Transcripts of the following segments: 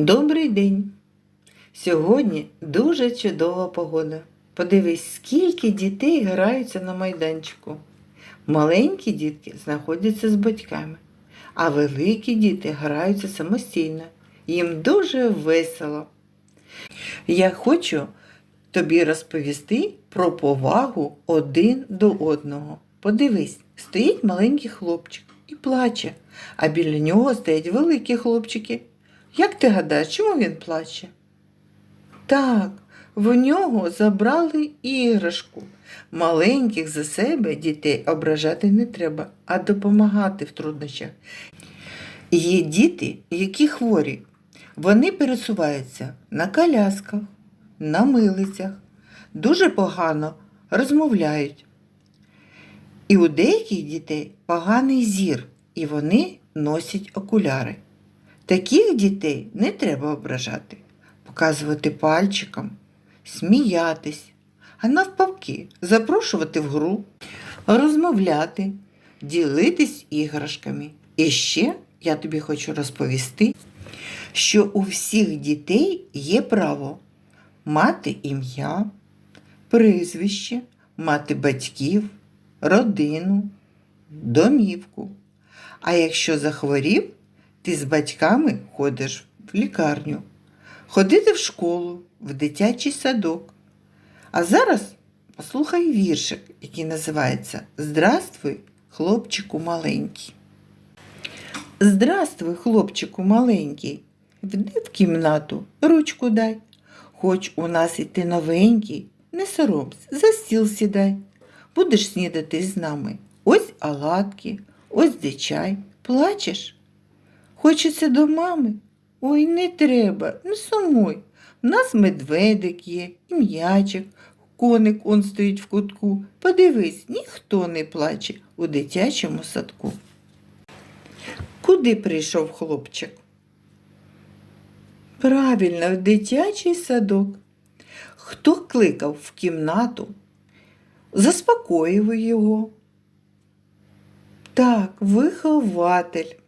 Добрий день! Сьогодні дуже чудова погода. Подивись, скільки дітей граються на майданчику. Маленькі дітки знаходяться з батьками, а великі діти граються самостійно. Їм дуже весело. Я хочу тобі розповісти про повагу один до одного. Подивись, стоїть маленький хлопчик і плаче, а біля нього стоять великі хлопчики. Як ти гадаєш, чому він плаче? Так, в нього забрали іграшку. Маленьких за себе дітей ображати не треба, а допомагати в труднощах. Є діти, які хворі. Вони пересуваються на колясках, на милицях, дуже погано розмовляють. І у деяких дітей поганий зір, і вони носять окуляри. Таких дітей не треба ображати, показувати пальчиком, сміятись, а навпаки, запрошувати в гру, розмовляти, ділитись іграшками. І ще я тобі хочу розповісти, що у всіх дітей є право мати ім'я, прізвище, мати батьків, родину, домівку. А якщо захворів, ти з батьками ходиш в лікарню, ходити в школу, в дитячий садок. А зараз послухай віршик, який називається Здравствуй, хлопчику маленький. Здравствуй, хлопчику маленький, вди в кімнату, ручку дай. Хоч у нас і ти новенький, не соромся, за стіл сідай. Будеш снідати з нами. Ось оладки, ось де чай. Плачеш? Хочеться до мами? Ой, не треба, не сумуй. У нас медведик є, і м'ячик, коник он стоїть в кутку. Подивись, ніхто не плаче у дитячому садку. Куди прийшов хлопчик? Правильно, в дитячий садок. Хто кликав в кімнату, заспокоював його. Так, вихователь.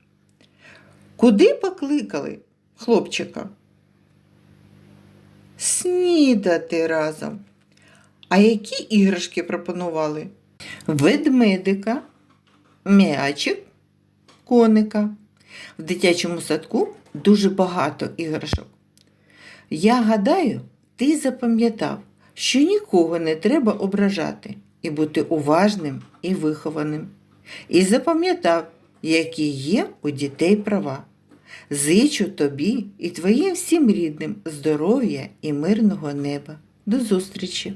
Куди покликали хлопчика? Снідати разом. А які іграшки пропонували? Ведмедика, м'ячик, коника. В дитячому садку дуже багато іграшок. Я гадаю, ти запам'ятав, що нікого не треба ображати і бути уважним і вихованим. І запам'ятав, які є у дітей права. Зичу тобі і твоїм всім рідним здоров'я і мирного неба. До зустрічі!